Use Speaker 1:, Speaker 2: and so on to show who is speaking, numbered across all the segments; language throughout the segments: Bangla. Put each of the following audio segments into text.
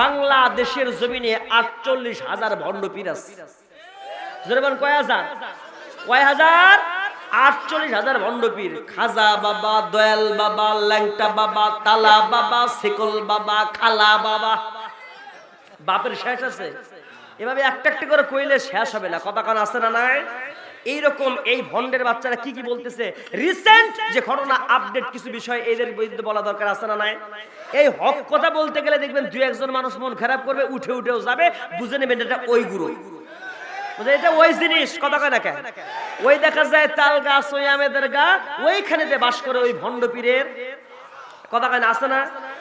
Speaker 1: বাংলাদেশের জমিনে আটচল্লিশ হাজার ভণ্ড পীর আছে। জরিমান কয় হাজার? কয় হাজার? আটচল্লিশ হাজার ভণ্ডপীর খাজা বাবা, দয়াল বাবা, ল্যাংটা বাবা, তালা বাবা, শেকল বাবা, খালা বাবা। বাপের শেষ আছে? এভাবে একটা একটা করে কইলে শেষ হবে না। কথা কান, আছে না নাই? এইরকম এই ভন্ডের বাচ্চারা কি কি বলতেছে? রিসেন্ট যে ঘটনা আপডেট কিছু বিষয় এদের বিরুদ্ধে বলা দরকার, আছে না নাই? এই হক কথা বলতে গেলে দেখবেন দু একজন মানুষ মন খারাপ করবে, উঠে উঠেও যাবে, বুঝে নেবেন এটা ওই গুরু। এটা ওই জিনিস, কথা কয় না কেন? ওই দেখা যায় তাল গাছ, ওই আমেদের গা ওইখানে যে বাস করে ওই ভণ্ড পীরের। কথা কয় না, আছে না?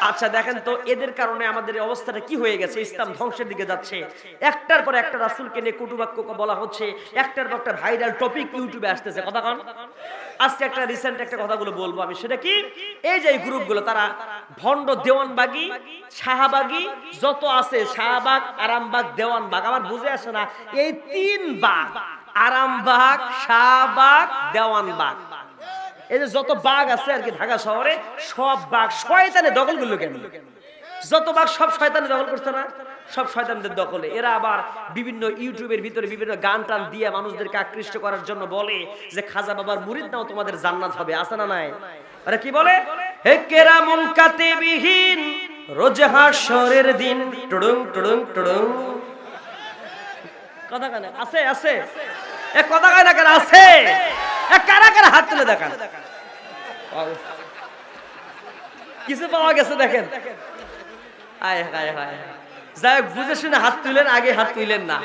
Speaker 1: আচ্ছা দেখেন তো এদের কারণে আমাদের অবস্থাটা কি হয়ে গেছে? ইসলাম ধ্বংসের দিকে যাচ্ছে। একটার পর একটা রাসূলকে নিয়ে কুটুবাক্য বলা হচ্ছে। একটার পর একটা ভাইরাল টপিক ইউটিউবে আসতেছে। কথা কন। আজকে একটা রিসেন্ট একটা কথাগুলো বলব আমি। সেটা কি? এই যে গ্রুপগুলো, তারা ভণ্ড দেওয়ানবাগি, শাহবাগি, যত আছে, শাহবাগ, আরামবাগ, দেওয়ানবাগ। আমার বুঝে আসে না, এই তিন বাগ, আরামবাগ, শাহবাগ, দেওয়ানবাগ। এই যে যত বাঘ আছে আর কি ঢাকা শহরে, সব বাঘ শয়তানে দখল করল কেন? যত বাঘ সব শয়তানে দখল করছে না? সব শয়তানদের দখলে। এরা আবার বিভিন্ন ইউটিউবের ভিতরে বিভিন্ন গান টান দিয়ে মানুষদেরকে আকৃষ্ট করার জন্য বলে যে খাজা বাবার মুরিদ নাও তোমাদের জান্নাত হবে। আছে না নাই? আরে কি বলে? হে কেরামুন কাতিবিহীন, রোজ হাসরের দিন, টুডুং টুডুং টুডুং। কথা কানে আছে আছে। এ কথা কানে? আছে। কারা কারা হাত তুলে দেখান। কিছু পাওয়া গেছে দেখেন। আয় হায় হায় যাই বুঝে শুনে হাত তুলেন আগে হাত তুলেন না।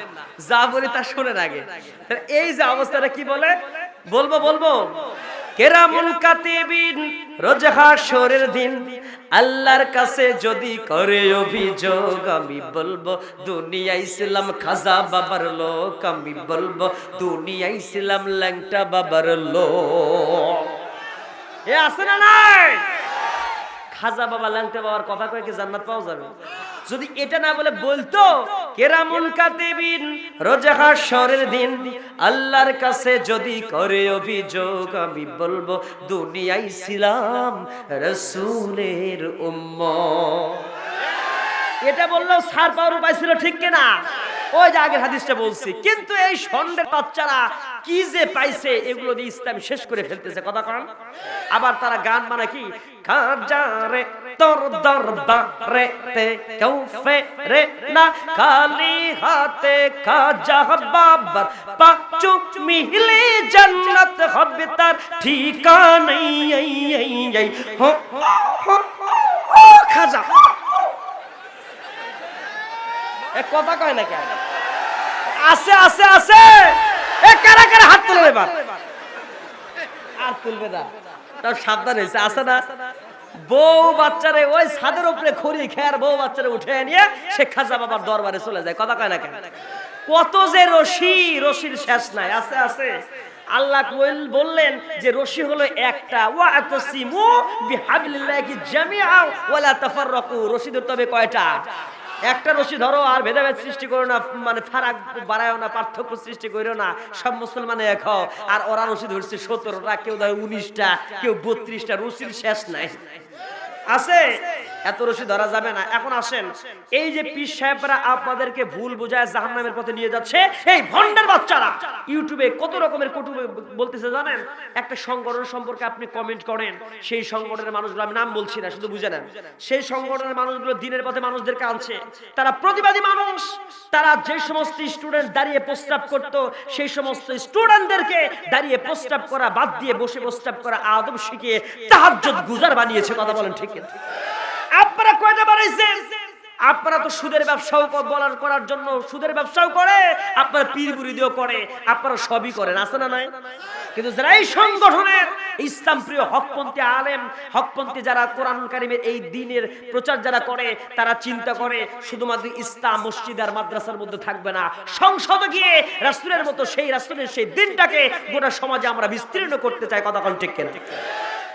Speaker 1: যা বলি তা শোনেন আগে। এই যে অবস্থাটা কি বলে? বলব বলব। কেরামুল কাতিবিন, রোজ হাসরের দিন। আল্লাহর কাছে যদি করে অভিযোগ, আমি বলব, দুনিয়া ইসলাম খাজা বাবার লোক, আমি বলব, দুনিয়া ইসলাম ল্যাংটা বাবার লোক। এ আছে না নাই? খাজা বাবা, ল্যাংটা বাবার কথা কয়ে কি জান্নাত পাওয়া যাবে? যদি এটা না বলে বলতো, কেরামুল কাতিবিন, রোজা হাসরের দিন, আল্লাহর কাছে যদি করে অভিযোগ, আমি বলব, দুনিয়ায় ছিলাম রসুলের উম্মত। এটা বলল সার পাওয়ার উপায় ছিল ঠিক কিনা? ওই যে আগের হাদিসটা বলছি, কিন্তু এই সন্ডের বাচ্চারা কি যে পাইছে, এগুলো দিয়ে ইসলাম শেষ করে ফেলতেছে, কথা কন। আবার তারা গান মানে কি? কথা কয় না কেন? আছে আছে আছে। এ, কারা কারা হাত তুলে এবার? আর তুলবে না। তাও সাবধান হয়েছে, আছে না? বউ বাচ্চারে ওই ছাদের উপরে খড়ি খেয়ার বউ বাচ্চারে উঠে নিয়ে সে খাজা বাবার দরবারে চলে যায়। কথা কয় না কেন? কত যে রশি, রশির শেষ নাই। আছে আছে। আল্লাহ কইল- বললেন যে রশি হলো একটা। ওয়া আতাসিমু বিহাবলিল্লাহি জামিআ ওয়ালা তাফাররাকু। রশি ধরতে হবে কয়টা? একটা রশি ধরো আর ভেদাভেদ সৃষ্টি করো না মানে ফারাক বাড়ায় না, পার্থক্য সৃষ্টি করো না, সব মুসলমানে এক হও। আর ওরা রশি ধরছে সতেরোটা, কেউ ধরে উনিশটা, কেউ বত্রিশটা, রশির শেষ নাই। আছে? এত রশি ধরা যাবে না। এখন আসেন, এই যে পীর সাহেবরা আপনাদেরকে ভুল বোঝায় জাহান্নামের পথে নিয়ে যাচ্ছে, এই ভন্ডার বাচ্চারা, ইউটিউবে কত রকমের কটু বলতেছে জানেন? একটা সংগঠন সম্পর্কে আপনি কমেন্ট করেন, সেই সংগঠনের মানুষগুলো, আমি নাম বলছি না, শুধু বুঝে নেন। সেই সংগঠনের মানুষগুলো দিনের পথে মানুষদেরকে আনছে। তারা প্রতিবাদী মানুষ। তারা যে সমস্ত স্টুডেন্ট দাঁড়িয়ে প্রস্তাব করত, সেই সমস্ত স্টুডেন্টদেরকে দাঁড়িয়ে প্রস্তাব করা, বাদ দিয়ে বসে প্রস্তাব করা আদব শিখিয়ে তাহাজ্জুদ গুজার বানিয়েছে, কথা বলেন ঠিক কিনা? আপনারা কয়টা বানাইছেন? আপনারা তো সুদের ব্যবসাও বলার করার জন্য সুদের ব্যবসাও করে, আপনারা পীর মুরিদিও করে, আপনারা সবই করেন, আছে না নাই? কিন্তু যারা এই সংগঠনের ইসলাম প্রিয় হকপন্থী আলেম, হকপন্থী যারা কোরআন কারিমের এই দিনের প্রচার যারা করে, তারা চিন্তা করে শুধুমাত্র ইসলাম মসজিদ আর মাদ্রাসার মধ্যে থাকবে না। সংসদে গিয়ে রাসূলের মতো সেই রাসূলের সেই দিনটাকে গোটা সমাজে আমরা বিস্তীর্ণ করতে চাই, কথা ঠিক কিনা?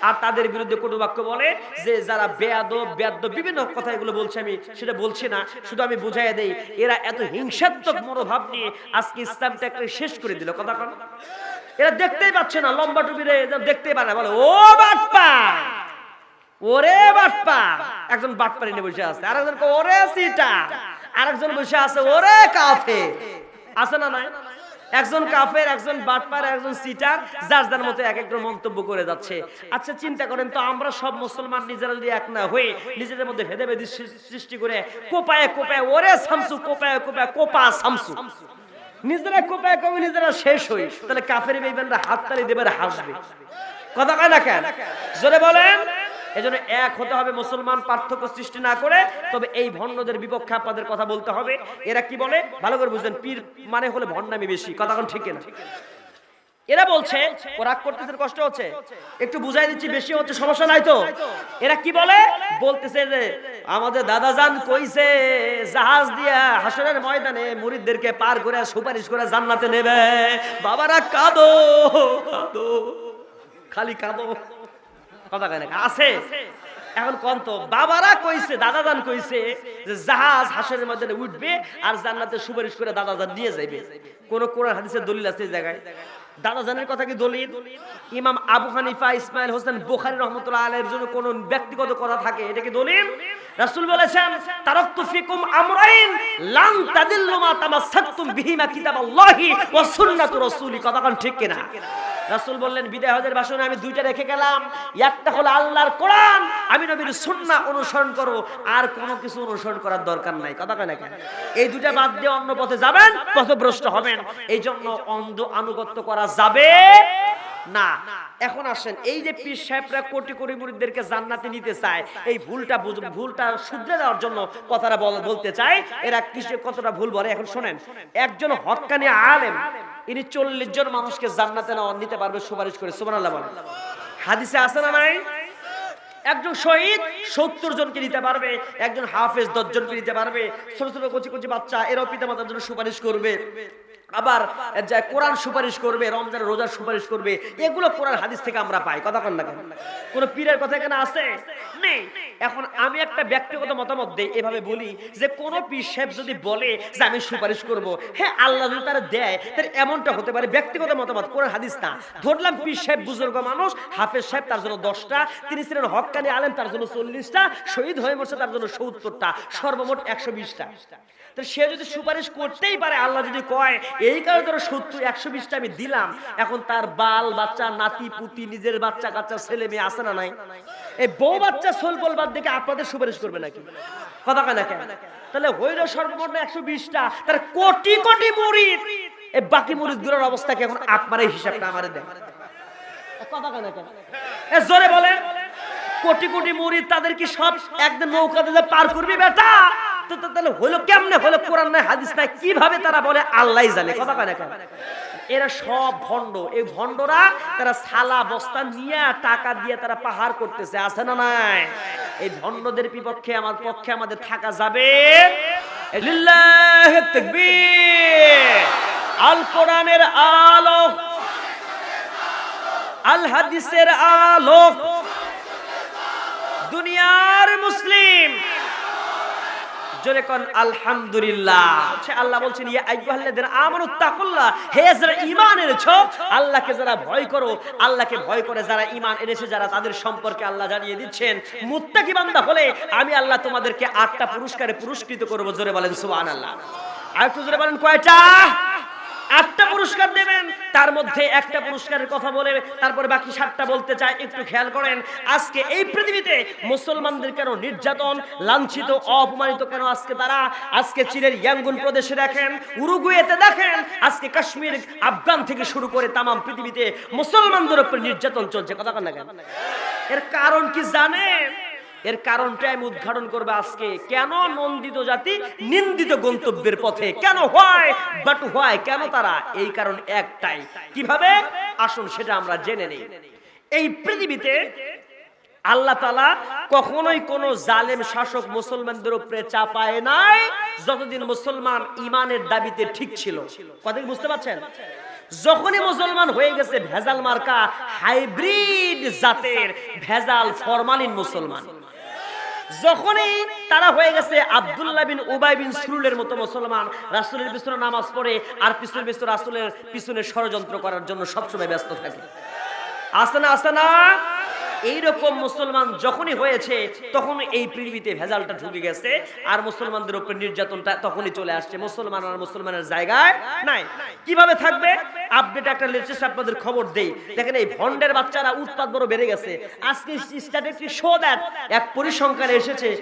Speaker 1: আর তাদের বিরুদ্ধে কটু বাক্য বলে যে যারা বেয়াদ বেয়াদ বিভিন্ন কথা এগুলো বলছে আমি সেটা বলছি না। শুধু আমি বুঝাই দেই এরা এত হিংসাত্মক মনোভাব নিয়ে আজকে ইসলামটাকে শেষ করে দিল। কথা কন। এরা দেখতেই পাচ্ছে না লম্বা টুপিরে দেখতেই পারে বলে ও বাটপা! ওরে বাটপা! একজন বাটপারি নিয়ে বসে আছে। আর একজন কয়, ওরে সিটা! আরেকজন বসে আছে ওরে কাফে আছে না নাই? একজন কাফের, একজন বাটপার, একজন সিটার, যার যার মতো এক একজন মন্তব্য করে যাচ্ছে। আচ্ছা চিন্তা করেন তো, আমরা সব মুসলমান নিজেরা যদি এক না হয়ে নিজেদের মধ্যে ভেদে ভেদে সৃষ্টি করে কোপায় কোপায়, ওরে সামসু কোপায় কোপায়, কোপা সামসু নিজেরা কোপায় কবে নিজেরা শেষ হই, তাহলে কাফের বেইমানরা হাততালি দেবে হাসবে। কথা কয় না কেন? জোরে বলেন। এজন্য এক হতে হবে মুসলমান পার্থক্য সৃষ্টি না করে। তবে এই ভণ্ডদের বিপক্ষে আপনাদের কথা বলতে হবে। এরা কি বলে? ভালো করে বুঝলেন পীর মানে হলে ভণ্ডামি বেশি, কথা কোন ঠিক না এরা বলছে ও রাগ করতেছে কষ্ট হচ্ছে। একটু বুঝাই দিচ্ছি, বেশি হচ্ছে, সমস্যা নাই তো। এরা কি বলে? বলতেছে যে, আমাদের দাদা জান কইছে, জাহাজ দিয়া হাসরের ময়দানে মুরিদদেরকে পার করে সুপারিশ করে জান্নাতে নেবে। বাবারা কাঁদো কাঁদো, খালি কাঁদো। কথা আছে। এখন কোন তো, বাবারা কইছে কইছে যে জাহাজ মধ্যে উঠবে আর জান্নাতে সুপারিশ করে নিয়ে কোন কোরআন হাদিসের দলিল আছে এই জায়গায়? কথা কি দলিল? ইমাম আবু হানিফা, ইসমাইল হোসেন, বুখারী রহমতুল্লাহ জন্য কোন ব্যক্তিগত কথা থাকে, এটা কি দলিল? রাসূল বলেছেন, তারাকতু ফিকুম আমরাইন লান তাদিল্লু মা তামাসসাকতুম বিহিমা কিতাবাল্লাহি ওয়া সুন্নাতু রাসূলি। কথা কোন ঠিক কিনা? রাসূল বললেন, বিদায় হজের ভাষণে আমি দুইটা রেখে গেলাম। একটা হলো আল্লাহর কোরআন, আমি নবীর সুন্নাহ অনুসরণ করো আর কোনো কিছু অনুসরণ করার দরকার নাই। কথা কয় কেন? এই দুইটা বাদ দিয়ে অন্য পথে যাবেন, পথভ্রষ্ট হবেন। এই জন্য অন্ধ আনুগত্য করা যাবে না। এখন আসেন, এই যে পীর সাহেবরা কোটি কোটি মুরিদদেরকে জান্নাতে নিতে চায়, এই ভুলটা ভুলটা শুধরে দেওয়ার জন্য কথাটা বলতে চায় এরা কিসে কতটা ভুল বলে? এখন শোনেন, একজন হক্কানি আলেম ইনি চল্লিশ জন মানুষকে জান্নাতে নেওয়া নিতে পারবে সুপারিশ করে, সুবহানাল্লাহ বলেন। হাদিসে আছে না নাই? একজন শহীদ সত্তর জনকে নিতে পারবে, একজন হাফেজ দশ জনকে নিতে পারবে, ছোট ছোট কচি কচি বাচ্চা এরাও পিতা মাতার জন্য সুপারিশ করবে। আবার যা কোরআন সুপারিশ করবে রমজান রোজার সুপারিশ করবে, এগুলো কোরআন হাদিস থেকে আমরা পাই। কথা কন না কেন? পীরের কথা এখানে আছে? নেই। এখন আমি একটা ব্যক্তিগত মতামত দেই, এভাবে বলি যে কোন পীর সাহেব যদি বলে যে আমি সুপারিশ করব হ্যাঁ আল্লাহ যদি তারা দেয়, তাহলে এমনটা হতে পারে, ব্যক্তিগত মতামত, কোরআন হাদিস না। ধরলাম পীর সাহেব বুজুর্গ মানুষ, হাফেজ সাহেব তার জন্য দশটা, তিনি ছিলেন হক্কানি আলেম, তার জন্য চল্লিশটা, শহীদ হয়ে মরছে তার জন্য সত্তরটা, সর্বমোট একশো বিশটা। সে যদি সুপারিশ করতেই পারে, আল্লাহ যদি কয় এই কারণে ধরো সত্তর, একশো বিশটা আমি দিলাম। এখন তার বাল, বাচ্চা, নাতি, পুতি, নিজের বাচ্চা, কাচ্চা, ছেলে মেয়ে আছে না নাই? এই বউ বাচ্চা সোলপল বাদ দেখে আপনাদের সুপারিশ করবে নাকি? কথা কেন? তাহলে হইল সর্বমোট একশো বিশটা। তার কোটি কোটি মুরিদ এই বাকি মুরিদগুলোর অবস্থা কি এখন আপনার এই হিসাবটা আমারে দেন? জোরে বলেন। কোটি কোটি মুরিদ তাদের কি সব একদিন নৌকাতে পার করবি বেটা? তো তাহলে হলো কেমনে? হলো কোরআন নাই, হাদিস নাই, কীভাবে তারা বলে? আল্লাহই জানে। কথা এরা সব ভণ্ড। এই ভণ্ডরা তারা সালা বস্তা নিয়ে টাকা দিয়ে তারা পাহাড় করতেছে, আছে না নাই? এই ভণ্ডদের বিপক্ষে আমার পক্ষে আমাদের থাকা যাবে। আল কোরআনের আলো। আল হাদিসের আলো। দুনিয়ার মুসলিম। জোরে আলহামদুলিল্লাহ। সে আল্লাহ বলছেন, ইয়া আমানু তাকুল্লাহ। হে যারা ঈমান এনেছো, আল্লাহকে যারা ভয় করো, আল্লাহকে ভয় করে যারা ঈমান এনেছে, যারা তাদের সম্পর্কে আল্লাহ জানিয়ে দিচ্ছেন, মুত্তাকি বান্দা হলে আমি আল্লাহ তোমাদেরকে আটটা পুরস্কারে পুরস্কৃত করব। জোরে বলেন, সুবহানাল্লাহ। আর একটু জোরে বলেন, কয়টা? আটটা পুরস্কার দেবেন, তার মধ্যে একটা পুরস্কারের কথা বলে তারপরে বাকি সাতটা বলতে চাই একটু খেয়াল করেন, আজকে এই পৃথিবীতে মুসলমানদের কেন নির্যাতন, লাঞ্ছিত, অপমানিত কেন আজকে তারা? আজকে চীনের ইয়াঙ্গুন প্রদেশে দেখেন, উরুগুয়েতে দেখেন, আজকে কাশ্মীর, আফগান থেকে শুরু করে তামাম পৃথিবীতে মুসলমানদের উপর নির্যাতন চলছে। কথা কন? এর কারণ কি জানেন? এর কারণটা আমি উদ্ঘাটন করবে আজকে। কেন নন্দিত জাতি নিন্দিত গন্তব্যের পথে? কেন হয়? বাট হয় কেন তারা? এই কারণ একটাই। কীভাবে? আসুন সেটা আমরা জেনে নেই। এই পৃথিবীতে আল্লাহ তালা কখনোই কোন জালেম শাসক মুসলমানদের উপরে চাপায় নাই, যতদিন মুসলমান ইমানের দাবিতে ঠিক ছিল। কথা বুঝতে পারছেন? যখনই মুসলমান হয়ে গেছে ভেজাল মার্কা, হাইব্রিড জাতের, ভেজাল ফরমালিন মুসলমান। যখনই তারা হয়ে গেছে আব্দুল্লাহ বিন উবাই বিন সুরুলের মতো মুসলমান, রাসুলের পিছনে নামাজ পড়ে আর পিছনে পিছনে রাসুলের পিছনে ষড়যন্ত্র করার জন্য সবসময় ব্যস্ত থাকে। আসে না আসে না? এইরকম মুসলমান যখনই হয়েছে তখন এই পৃথিবীতে ভেজালটা ঢুকে গেছে। আর মুসলমানদের উপর নির্যাতনটা তখনই চলে আসছে। মুসলমান আর মুসলমানের জায়গায় নাই। কীভাবে থাকবে? আপডেট একটা লেটেস্ট আপনাদের খবর দেই। দেখেন এই ভন্ডের বাচ্চারা উৎপাদ বড় বেড়ে গেছে। আজকে স্ট্যাটিস্টিক শো দ্যাট এক পরিসংখ্যানে এসেছে